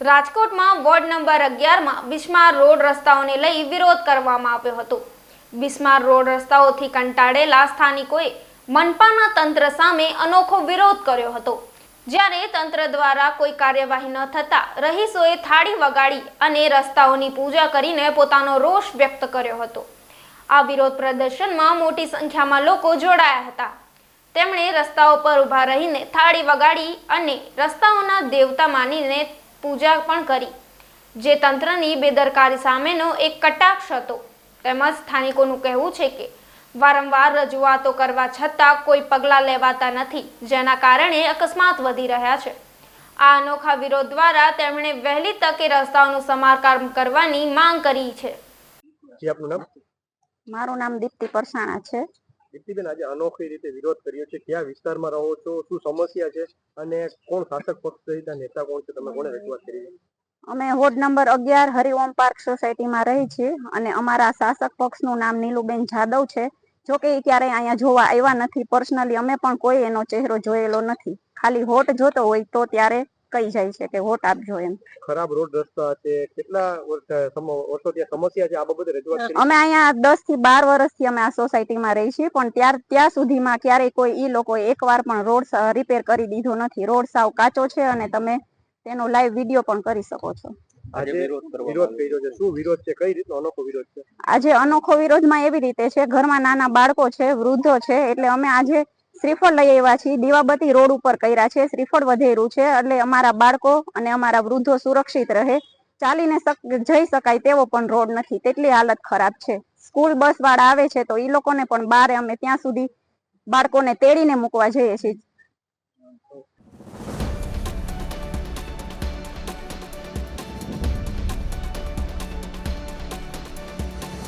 રાજકોટમાં ward number અગિયારમાં બિસ્માર road રસ્તાઓને લઈ વિરોધ કરવામાં આવ્યો હતો. બિસ્માર રોડ રસ્તાઓથી કંટાળેલા સ્થાનિકોએ મનપાના તંત્ર સામે અનોખો વિરોધ કર્યો હતો. જ્યારે તંત્ર દ્વારા કોઈ કાર્યવાહી ન થતા રહીશોએ થાળી વગાડી અને રસ્તાઓની પૂજા કરીને પોતાનો રોષ વ્યક્ત કર્યો હતો. આ વિરોધ પ્રદર્શનમાં મોટી સંખ્યામાં લોકો જોડાયા હતા. તેમણે રસ્તાઓ પર ઊભા રહીને થાળી વગાડી અને રસ્તાઓના દેવતા માનીને પૂજા પણ કરી. જે તંત્રની બેદરકારી સામેનો એક કટાક્ષ હતો. તેમજ સ્થાનિકોનું કહેવું છે કે વારંવાર રજૂઆતો કરવા છતાં કોઈ પગલાં લેવાતા નથી જેના કારણે અકસ્માત વધી રહ્યા છે. આ અનોખા વિરોધ દ્વારા તેમણે વહેલી તકે રસ્તાઓનું સમારકામ કરવાની માંગ કરી છે. આપનું નામ? મારું નામ દીપ્તિ પરસાણા છે. દીપ્તિબેન આજે અનોખી રીતે વિરોધ કર્યો છે. કયા વિસ્તારમાં રહો છો? શું સમસ્યા છે? અને કોણ શાસક પક્ષ નેતા કોણ છે? તમે કોને રજૂઆત કરી અમે વોર્ડ નંબર અગિયાર હરિઓમ પાર્ક સોસાયટીમાં રહી છીએ અને અમારા શાસક પક્ષનું નામ નીલુબેન જાદવ છે. જો કે ક્યારેય અહીંયા જોવા આવ્યા નથી. પર્સનલી અમે પણ કોઈ એનો ચહેરો જોયેલો નથી. ખાલી હોટ જોતો હોય તો ત્યારે કહી જાય છે કે વોટ આપજો એમ. ખરાબ રોડ રસ્તા છે કેટલા વર્ષ- વર્ષો ત્યાં સમસ્યા છે આ બાબતે રજૂઆત અમે અહીંયા દસથી બાર વર્ષથી અમે આ સોસાયટીમાં રહી છીએ પણ ત્યાર ત્યાં સુધીમાં ક્યારેય કોઈ ઈ લોકો એકવાર પણ રોડ રિપેર કરી દીધો નથી. રોડ સાવ કાચો છે અને તમે તેનો લાઈવ વીડિયો પણ કરી શકો છો. આજે વિરોધ કર્યો છે. શું વિરોધ છે? કઈ રીતનો અનોખો વિરોધ છે? આજે અનોખો વિરોધમાં એવી રીતે છે ઘરમાં નાના બાળકો છે વૃદ્ધો છે એટલે અમે આજે શ્રીફળ લઈ આવ્યા છીએ. દીવાબત્તી રોડ ઉપર કર્યા છે. શ્રીફળ વધેરું છે. એટલે અમારા બાળકો અને અમારા વૃદ્ધો સુરક્ષિત રહે. ચાલીને જઈ શકાય તેવો પણ રોડ નથી. તેટલી હાલત ખરાબ છે. સ્કૂલ બસ વાળા આવે છે તો એ લોકોને પણ બારે અમે ત્યાં સુધી બાળકોને તેડીને મૂકવા જઈએ છીએ.